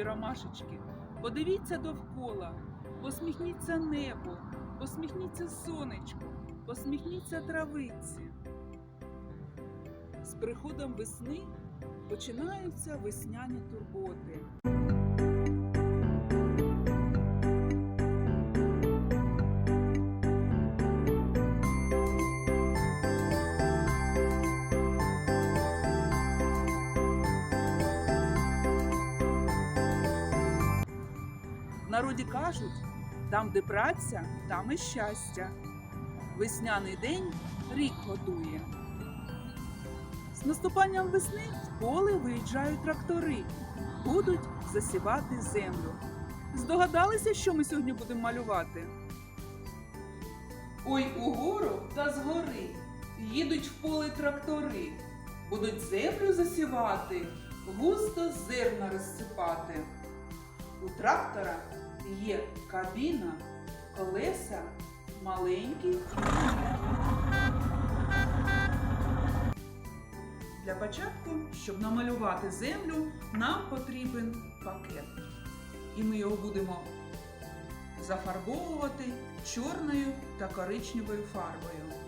любі ромашечки, подивіться довкола, посміхніться небо, посміхніться сонечку, посміхніться травиці. З приходом весни починаються весняні турботи. Народі кажуть, там, де праця, там і щастя. Весняний день рік готує. З наступанням весни в поле виїжджають трактори, будуть засівати землю. Здогадалися, що ми сьогодні будемо малювати? Ой, угору та згори їдуть в поле трактори, будуть землю засівати, густо зерна розсипати. У трактора є кабіна, колеса маленькі. Для початку, щоб намалювати землю, нам потрібен пакет. І ми його будемо зафарбовувати чорною та коричневою фарбою.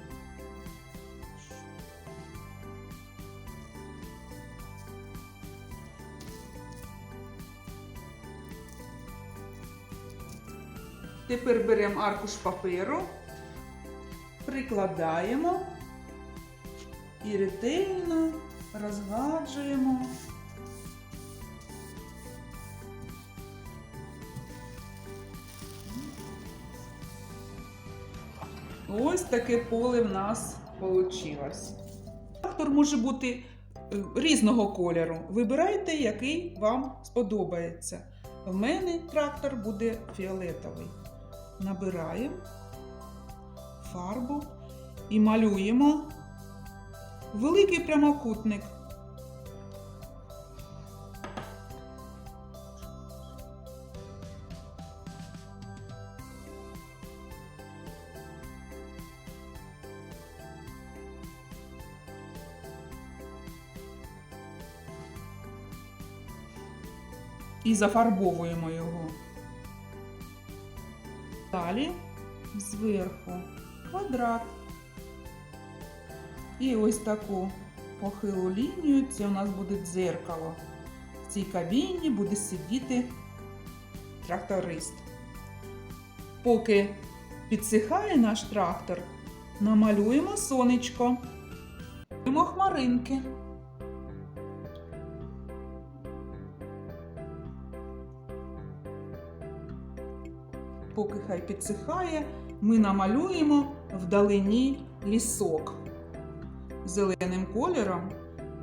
Тепер беремо аркуш паперу, прикладаємо і ретельно розгладжуємо. Ось таке поле в нас вийшло. Трактор може бути е, різного кольору. Вибирайте, який вам сподобається. В мене трактор буде фіолетовий. Набираємо фарбу і малюємо великий прямокутник. І зафарбовуємо його. Далі зверху квадрат. І ось таку похилу лінію, це у нас буде дзеркало. В цій кабіні буде сидіти тракторист. Поки підсихає наш трактор, намалюємо сонечко. Малюємо хмаринки. Поки хай підсихає, ми намалюємо вдалині лісок зеленим кольором.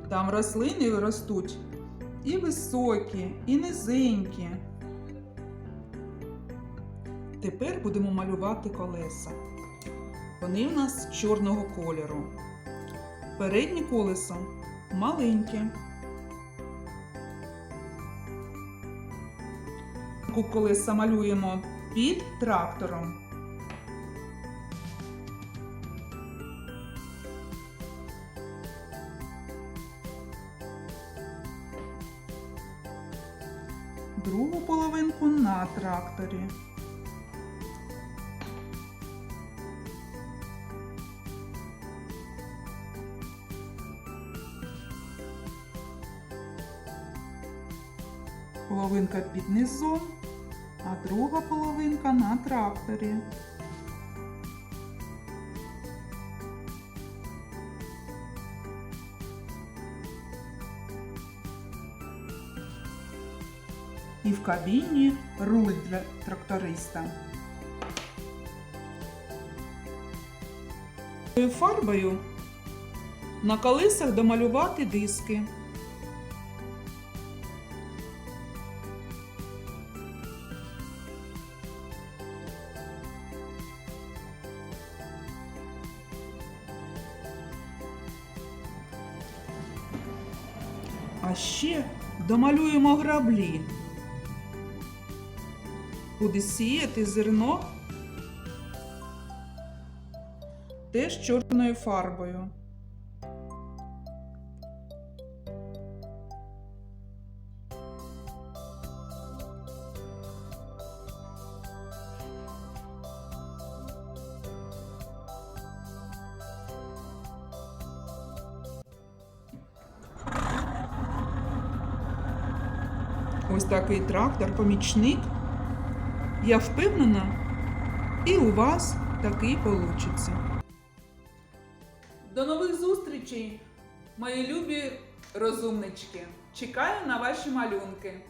Там рослини ростуть і високі, і низенькі. Тепер будемо малювати колеса. Вони в нас чорного кольору. Переднє колесо маленьке. Колеса малюємо під трактором. другу половинку на тракторі. Половинка під низом, а друга половинка на тракторі. і в кабіні руль для тракториста. Фарбою на колесах домалювати диски. А ще домалюємо граблі. Куди сіяти зерно теж чорною фарбою. Ось такий трактор, помічник. Я впевнена, і у вас такий получиться. До нових зустрічей, мої любі розумнички. Чекаю на ваші малюнки.